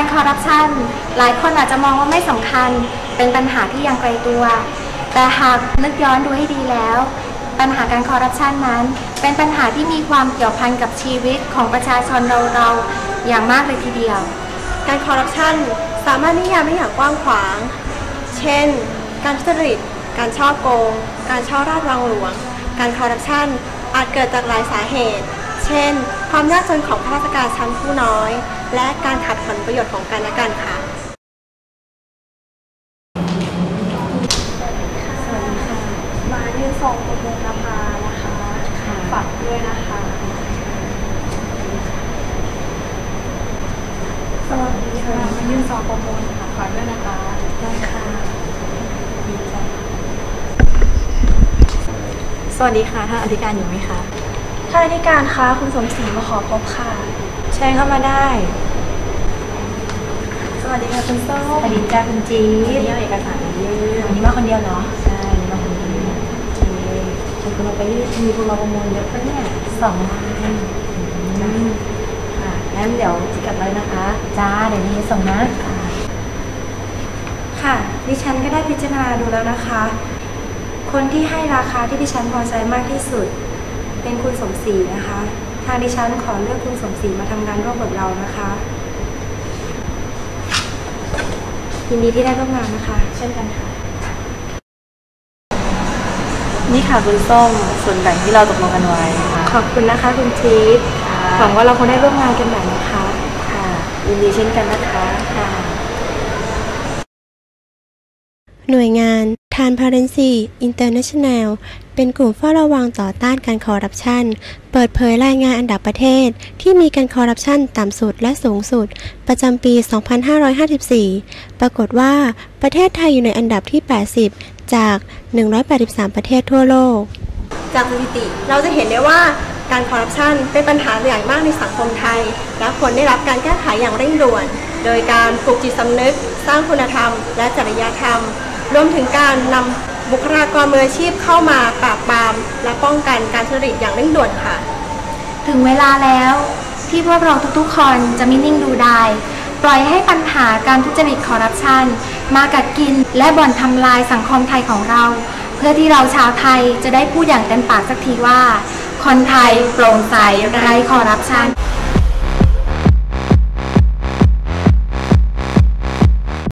การคอร์รัปชันหลายคนอาจจะมองว่าไม่สำคัญ เป็นปัญหาที่ยังไกลตัว แต่หากนึกย้อนดูให้ดีแล้ว ปัญหาการคอร์รัปชันนั้น เป็นปัญหาที่มีความเกี่ยวพันกับชีวิตของประชาชนเราเราอย่างมากเลยทีเดียว การคอร์รัปชันสามารถนิยามได้อย่างกว้างขวาง เช่น การทุจริต การช่อโกง การช่อราดวางหลวง การคอร์รัปชันอาจเกิดจากหลายสาเหตุ เช่น ความยากจนของข้าราชการชั้นผู้น้อย และการขัดผลประโยชน์ของกันและกันค่ะมายื่นซองประมูลราคานะคะฝากด้วยนะคะ สวัสดีค่ะ มายื่นซองประมูลค่ะฝากด้วยนะคะได้ค่ะดีจ้ะสวัสดีค่ะ ท่านอธิการอยู่ไหมคะ ท่านอธิการคะคุณสมศรีมาขอพบค่ะ เชิญเข้ามาได้ สวัสดีค่ะคุณส้มสวัสดีจ้าคุณจี๊วันดนี้เอาเอกสารมายื่นวันนี้มาคนเดียวเหรอ ใช่มาคนเดียวโอเคเชิญคุณมาไปยื่นมีคุณมาประมูลเยอะปะเนี่ยสองล้านอืมค่ะงั้นเดี๋ยวจะกลับเลยนะคะ จ้าเดี๋ยวนี้ส่งนะ ค่ะ ดิฉันก็ได้พิจารณาดูแล้วนะคะ คนที่ให้ราคาที่ดิฉันพอใจมากที่สุด เป็นคุณสมศรีนะคะ ทางดิฉันขอเลือกคุณสมศรีมาทำงานร่วมกับเรานะคะยินดีที่ได้ร่วมงานนะคะ เช่นกันค่ะ นี่ค่ะคุณส้มส่วนแบ่งที่เราตกลงกันไว้ค่ะขอบคุณนะคะคุณจี๊ดหวังว่าเราคงได้ร่วมงานกันใหม่นะคะ ค่ะยินดีเช่นกันนะคะ ค่ะ หน่วยงาน Transparency International เป็นกลุ่มเฝ้าระวังต่อต้านการคอร์รัปชัน เปิดเผยรายงานอันดับประเทศ ที่มีการคอร์รัปชันต่ำสุดและสูงสุด ประจำปี 2554 ปรากฏว่าประเทศไทยอยู่ในอันดับที่ 80 จาก 183 ประเทศทั่วโลก จากสถิติเราจะเห็นได้ว่าการคอร์รัปชันเป็นปัญหาใหญ่มากในสังคมไทย และควรได้รับการแก้ไขอย่างเร่งด่วน โดยการปลูกจิตสำนึก สร้างคุณธรรม และจริยธรรม รวมถึงการนำบุคลากรมืออาชีพเข้ามาปราบปราม และป้องกันการทุจริตอย่างเร่งด่วนค่ะ ถึงเวลาแล้วที่พวกเราทุกๆคนจะไม่นิ่งดูไดายปล่อยให้ปัญหาการทุจริตคอร์รัปชันมากัดกินและบ่อนทำลายสังคมไทยของเรา เพื่อที่เราชาวไทยจะได้พูดอย่างเต็มปากสักทีว่า คนไทยโปร่งใสไร้คอร์รัปชัน